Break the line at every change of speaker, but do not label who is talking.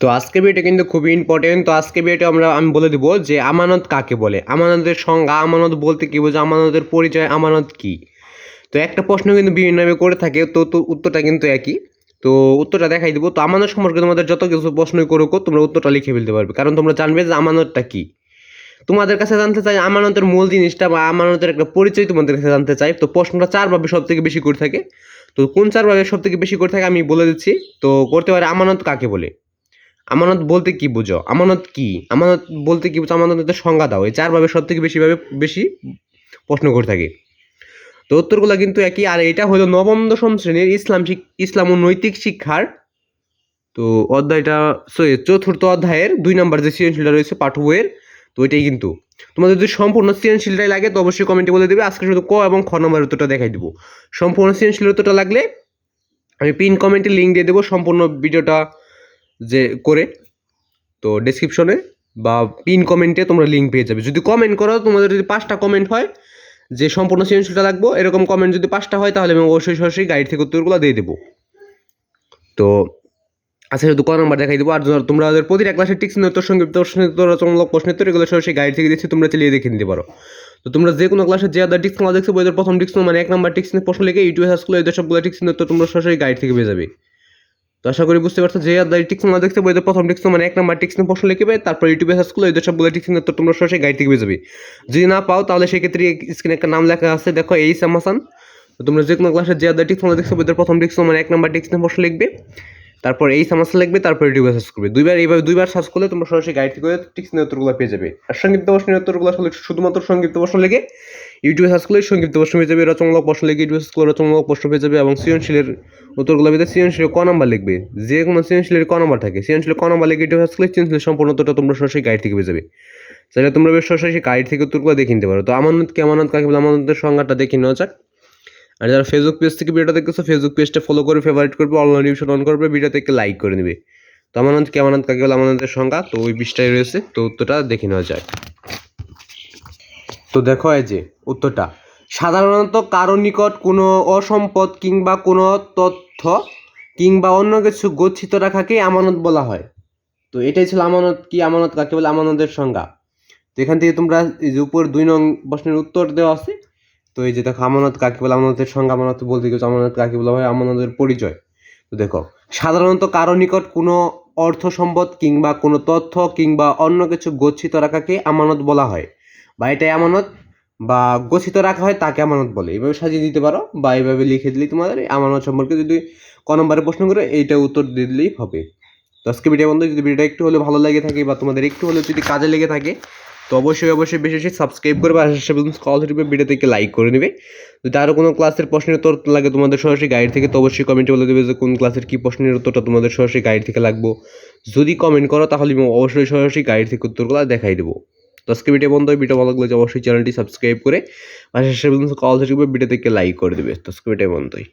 তো আজকে ভিডিওটা কিন্তু খুবই ইম্পর্টেন্ট তো আজকে ভিডিওটা আমরা, আমি বলে দিব যে আমানত কাকে বলে? আমানতের সংজ্ঞা, আমানত বলতে কি বোঝো আমানতের পরিচয়, আমানত কি? তো একটা প্রশ্ন কিন্তু বিভিন্নভাবে করে থাকে, তো তো উত্তরটা কিন্তু একই। তো উত্তরটা দেখাই দিব। তো আমানত সম্পর্কে তোমাদের যত কিছু প্রশ্নই করুক, তোমরা উত্তরটা লিখে ফেলতে পারবে। কারণ তোমরা জানবে যে আমানতটা কী। তোমাদের কাছে জানতে চাই, আমানতের মূল জিনিসটা বা আমানতের একটা পরিচয় তোমাদের কাছে জানতে চাই। তো প্রশ্নটা চারভাবে সব থেকে বেশি করে থাকে। তো কোন চারভাবে সব থেকে বেশি করে থাকে আমি বলে দিচ্ছি। তো করতে পারে আমানত কাকে বলে? আমানত বলতে কি বুঝো? আমানত কি? আমানত বলতে কি বুঝো? আমানতের সংজ্ঞা দাও। এই চারভাবে সব থেকে বেশিভাবে বেশি প্রশ্ন করে থাকে। তো উত্তরগুলো কিন্তু একই। আর এটা হলো নবম দশম শ্রেণির ইসলাম ইসলাম ও নৈতিক শিক্ষার। তো অধ্যায়টা sorry, চতুর্থ অধ্যায়ের দুই নম্বর যে সৃজনশীলটা রয়েছে পাঠ্য বইয়ের তো ওইটাই কিন্তু। তোমাদের যদি সম্পূর্ণ সৃজনশীলটাই লাগে তো অবশ্যই কমেন্টে বলে দেবে। আজকে শুধু ক এবং খ নম্বর উত্তরটা দেখাই দেবো। সম্পূর্ণ সৃজনশীল উত্তরটা লাগলে আমি পিন কমেন্টে লিঙ্ক দিয়ে দেবো। সম্পূর্ণ ভিডিওটা যে করে, তো ডেসক্রিপশনে বা পিন কমেন্টে তোমরা লিঙ্ক পেয়ে যাবে। যদি কমেন্ট করো, তোমাদের যদি পাঁচটা কমেন্ট হয়, যে সম্পূর্ণ সৃজনশীলটা লাগবো, এরকম কমেন্ট যদি পাঁচটা হয়, তাহলে আমি অবশ্যই সরাসরি গাইড থেকে উত্তরগুলো দিয়ে দেবো। তো আচ্ছা শুধু ক নম্বর দেখাই দেবো, আর তোমরা ওদের প্রতিটা ক্লাসের টিক্স উত্তর সংক্ষিপ্ত রচনামূলক প্রশ্নোত্তর এগুলো সরাসরি গাইড থেকে দিচ্ছি, তোমরা চালিয়ে দেখে নিতে পারো। তো তোমরা যে কোনো ক্লাসে যে আদার টিক্স দেখছ বইদের প্রথম টিক্স মানে এক নম্বর টিক্স প্রশ্ন লিখে, ইউটিউবে করলে এদের সবগুলো টিক্স উত্তর তোমরা সরাসরি গাইড থেকে পেয়ে যাবে। তো আশা করি বুঝতে পারছ যে আদার টিক্স না দেখছ বইদের প্রথম টিক্স মানে এক নম্বর টিক্স প্রশ্ন লিখবে তারপর ইউটিউবে সার্চ করলে এদের সবগুলো টিক্স উত্তর তোমরা সরাসরি গাইড থেকে পেয়ে যাবে। যদি না পাও তাহলে সেক্ষেত্রে স্ক্রিনে একটা নাম লেখা আছে, দেখো এই সামাসান তো তোমরা যে কোনো ক্লাসে যে আদার টিক্স তোমরা দেখছ বইদের প্রথম টিক্স মানে এক নম্বর টিক্স প্রশ্ন লিখবে, তারপর এই সমস্যা লিখবে, তারপর ইউটিউবে সার্চ করবে। দুইবার, এইভাবে দুইবার সার্চ করলে তোমরা সরাসরি গাইড থেকে টিক্স উত্তরগুলো পেয়ে যাবে। আর সংক্ষিপ্ত প্রশ্নের উত্তরগুলো শুধুমাত্র সংক্ষিপ্ত প্রশ্ন লিখে ইউটিউবে সার্চ করলে সংক্ষিপ্ত প্রশ্ন পেয়ে যাবে, রচনামূলক প্রশ্ন লিখে ইউটিউবে সার্চ করলে রচনামূলক প্রশ্ন পেয়ে যাবে এবং সৃজনশীলের উত্তরগুলো পেতে সৃজনশীলের ক নাম্বার লিখবে। যে কোনো সৃজনশীলের ক নাম্বার থাকে, সৃজনশীলের ক নাম্বার লিখে ইউটিউবে সার্চ করলে সৃজনশীলের সম্পূর্ণ উত্তরটা তোমরা সরাসরি গাইড থেকে পেয়ে যাবে। তাহলে তোমরা বেশ সরাসরি গাইড থেকে উত্তরগুলো দেখে নিতে পারো। তো আমানত কি আমানত? কাকে বলে আমানতের সংজ্ঞাটা দেখে নেওয়া যাক। আর যারা ফেসবুক পেজ থেকে ভিডিওটা দেখতেছো ফেসবুক পেজটা ফলো করে ফেভারিট করবে অনলাইন রিভিশন অন করবে ভিডিও থেকে লাইক করে নেবে। তো আমানত কি আমানত? কাকে বলে আমানতের সংজ্ঞা। তো ওই বিষটাই রয়েছে। তো উত্তরটা দেখে নেওয়া যায় তো দেখো এই যে, উত্তরটা। সাধারণত কারও নিকট কোনো অসম্পদ কিংবা কোনো তথ্য কিংবা অন্য কিছু গচ্ছিত রাখাকে আমানত বলা হয়। তো এটাই ছিল আমানত, কি আমানত, কাকে বলে? আমানতের সংজ্ঞা। তো এখান থেকে তোমরা এই যে উপর দুই নং প্রশ্নের উত্তর দেওয়া আছে। তো এই যে দেখো, আমানত কাকে বলে? আমানতের সংজ্ঞা, আমানত বলতে গেছে আমানত কাকে বলা হয়? আমানতের পরিচয়। তো দেখো, সাধারণত কারও নিকট কোনো অর্থ সম্পদ কিংবা কোনো তথ্য কিংবা অন্য কিছু গচ্ছিত রাখাকে আমানত বলা হয়। বা এটাই আমানত বা গচ্ছিত রাখা হয় তাকে আমানত বলে। এইভাবে সাজিয়ে দিতে পারো বা এইভাবে লিখে দিলেই তোমাদের আমানত সম্পর্কে যদি ক নম্বরে প্রশ্ন করে, এইটা উত্তর দিয়ে দিলেই হবে। তো আজকে ভিডিও বন্ধু, যদি ভিডিওটা একটু হলে ভালো লাগে থাকে বা তোমাদের একটু হলে যদি কাজে লেগে থাকে, তো অবশ্যই অবশ্যই বেশি বেশি সাবস্ক্রাইব করবে আর কল ধরবে ভিডিও থেকে লাইক করে নেবে। যদি আরও কোনো ক্লাসের প্রশ্নের উত্তর লাগে তোমাদের সরাসরি গাইড থেকে, তো অবশ্যই কমেন্টে বলে দেবে যে কোন ক্লাসের কী প্রশ্নের উত্তরটা তোমাদের সরাসরি গাইড থেকে লাগবো। যদি কমেন্ট করো, তাহলে অবশ্যই সরাসরি গাইড থেকে উত্তরগুলো দেখাই দেবো। তো আজকে ভিডিও বন্ধ ভিডিও ভালো লাগলে অবশ্যই চ্যানেলটি সাবস্ক্রাইব করে পাশে কল থেকে ভিডিও থেকে লাইক করে দেবে। তো আজকে ভিডিও বন্ধই